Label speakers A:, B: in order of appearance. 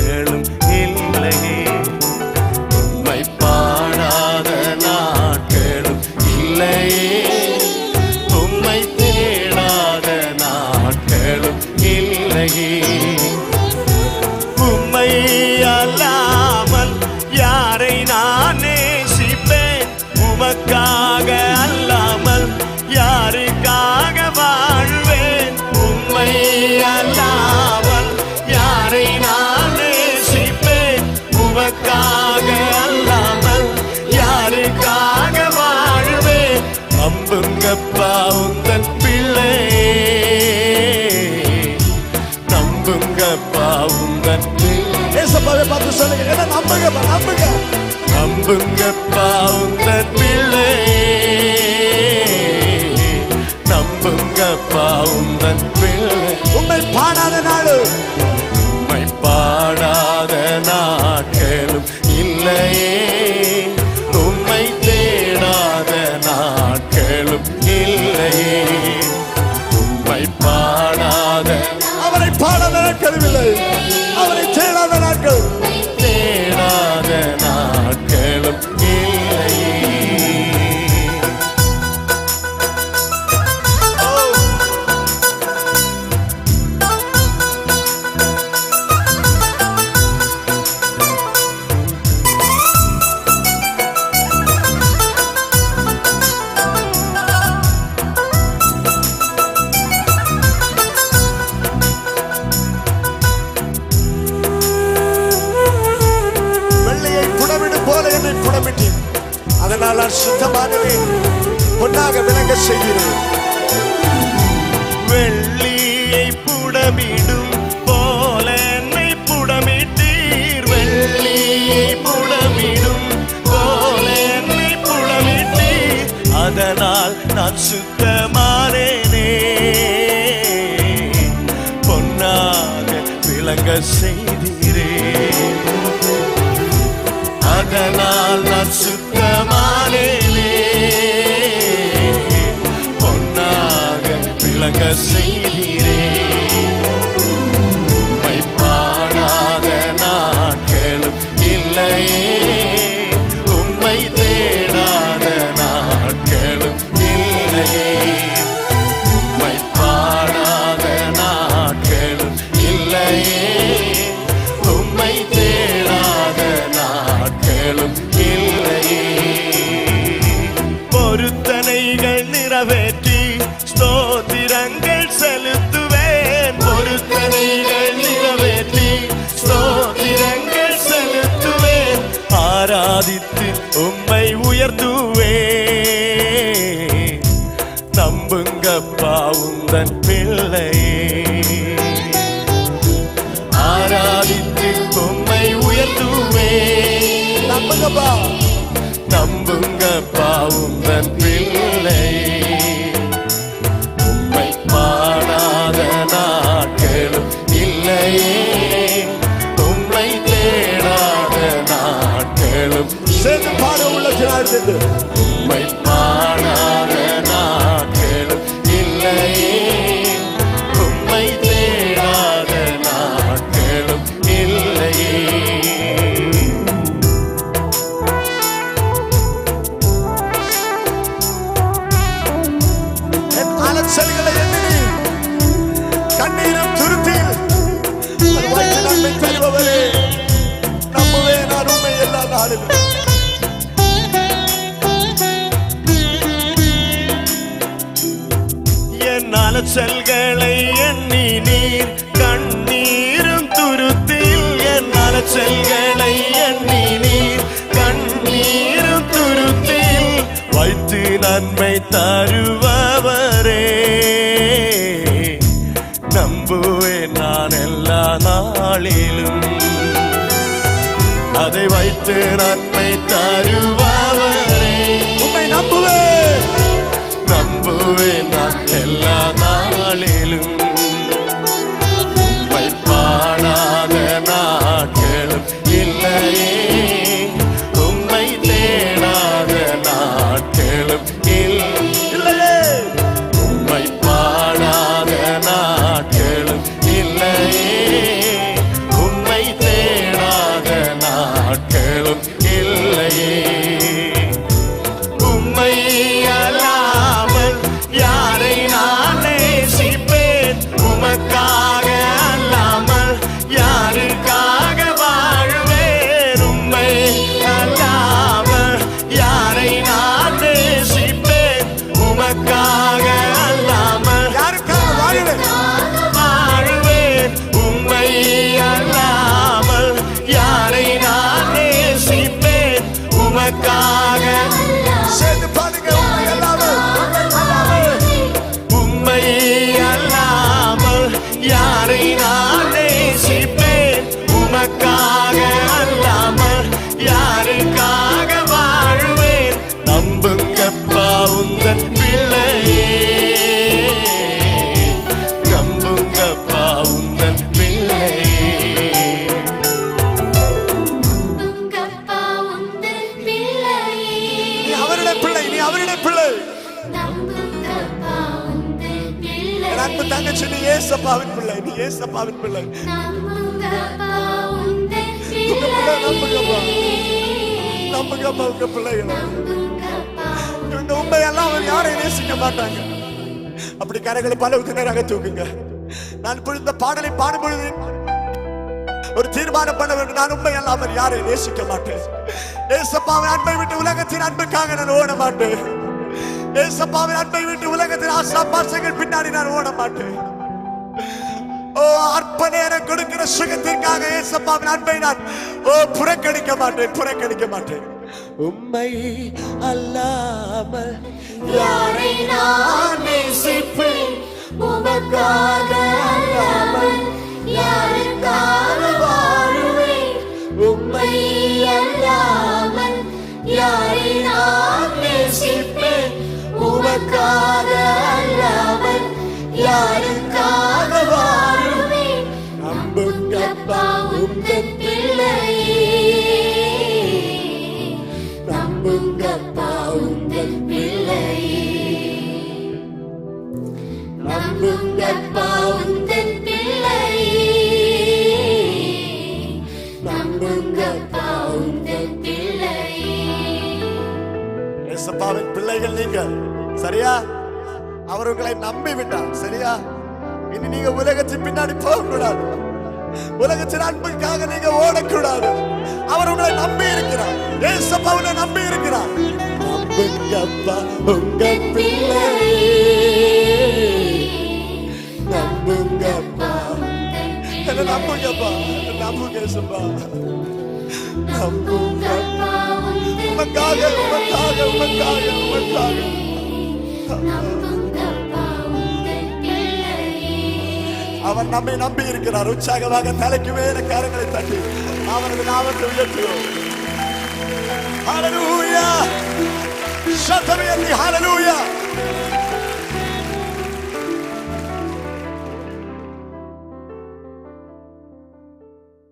A: நாட்களும்
B: நம்புங்க நம்புங்க.
A: நம்புங்கப்பா உந்தன் பிள்ளை. நம்புங்கப்பா உந்தன் பிள்ளை.
B: உண்மை பாடாத நாடு
A: உம்மை பாடாத நாட்களும் இல்லையே. உம்மை தேடாத நாட்களும் இல்லையே. உம்மை பாடாத
B: அவரை பாடாத நாட்கள் இல்லை. அதனால் சுத்தமானவே பொன்னாக விளங்க செய்கிறேன்.
A: வெள்ளியை புடமிடும் போல என்னை புடமிட்டீர். வெள்ளியை புடமிடும் போல என்னை புடமிட்டீர். அதனால் நான் சுத்தமானேனே. பொன்னாக விளங்க செய்தீரே. அதனால் நான் சுத்த விளங்க செய்தீரே உம்மை பாடாத நாட்களும் இல்லையே. உம்மை தேடாத நாட்களும் இல்லையே. உந்தன் பிள்ளையே ஆராதித்து உம்மை உயர்த்துவேன்
B: நம்புங்கப்பா
A: நம்புங்கப்பா உந்தன் பிள்ளை. உம்மை பாடாத நாட்களும் இல்லையே. உம்மை தேடாத நாட்களும்
B: சேர்ந்து பாட உள்ளத்தினால் சேர்ந்து
A: உம்மை
B: அலச்சல்களை எண்ணி
A: நீர் கண்ணீரும் துருத்தில். என் அலச்சல்களை எண்ணி நீர் கண்ணீரும் துருத்தில். வைத்து நன்மை தருபவரே. நம்புவேன் நான் எல்லா நாளிலும். அதை வைத்து நன்மை தருபவரே.
B: உங்களுக்காக சேர்ந்து
A: பாருங்க உண்மை அல்லாமல். உண்மை அல்லாமல் யாரை நான் நேசிப்பேன்? உமக்காக அல்லாமல் யாருக்காக வாழ்வேன்? நம்புங்கப்பா
B: உங்கள் அன்பு தங்கச்சி நீ ஏசப்பாவின் பிள்ளை நீ ஏசப்பாவின் பிள்ளை.
A: நம்புங்கப்பா
B: பிள்ளை நம்புங்கப்பா
A: பிள்ளை
B: நம்புங்கப்பா உங்க பிள்ளைகளை. இந்த உண்மையெல்லாம் அவர் யாரையும் நேசிக்க மாட்டாங்க. அப்படி கரைகளை பல நேராக தூக்குங்க. நான் இப்பொழுது இந்த பாடலை பாடும்பொழுது ஒரு தீர்மானம் பண்ண வேண்டும். நான் உண்மை அல்லாமல் யாரையும் நேசிக்க மாட்டேன். ஏசப்பாவின் அன்பை விட்டு உலகத்தின் அன்புக்காக நான் ஓட மாட்டேன். ஏசப்பாவின் அன்பை விட்டு உலகத்தின் ஆசா பாசங்கள் பின்னாடி நான் ஓட மாட்டேன் ஓ அற்ப நேரம் கொடுக்கிற சுகத்திற்காக ஏசப்பாவின் அன்பை நான் ஓ புறக்கணிக்க மாட்டேன் புறக்கணிக்க மாட்டேன். உண்மை அல்லாமல்
A: யாரை நான் நேசிப்பேன்? உமக்காக அல்லாமல் யாருக்காக வாழுவேன்? உம்மை அல்லாமல் யாரை நான் நேசிப்பேன்? உமக்காக அல்லாமல் யாருக்காக வாழுவேன் நம்புங்கப்பா உந்தன் பிள்ளையே. நம்புங்கப்பா
B: சரியா? அவர் உங்களை நம்பி விட்டார் சரியா? இனி நீங்க உலகத்தின் பின்னாடி போக கூடாது உலகத்தின் அன்புக்காக நீங்க ஓடக்கூடாது. அவர் உங்களை நம்பி இருக்கிறார் ஏசப்பா உங்களை நம்பி இருக்கிறார் நம்புங்கப்பா உங்க பிள்ளையே நம்புங்கப்பா என்ன நம்புங்கப்பா நம்புங்க ஏசப்பா நம்புங்கப்பா உமக்காக உமக்காக உமக்காக உமக்காக. அவர் நம்மை நம்பி இருக்கிறார். உற்சாகமாக தலைக்கு மேல கரங்களை தட்டி அவரது நாமத்தை உயர்த்துவோம் ஹalleluya சத்தமே ஹalleluya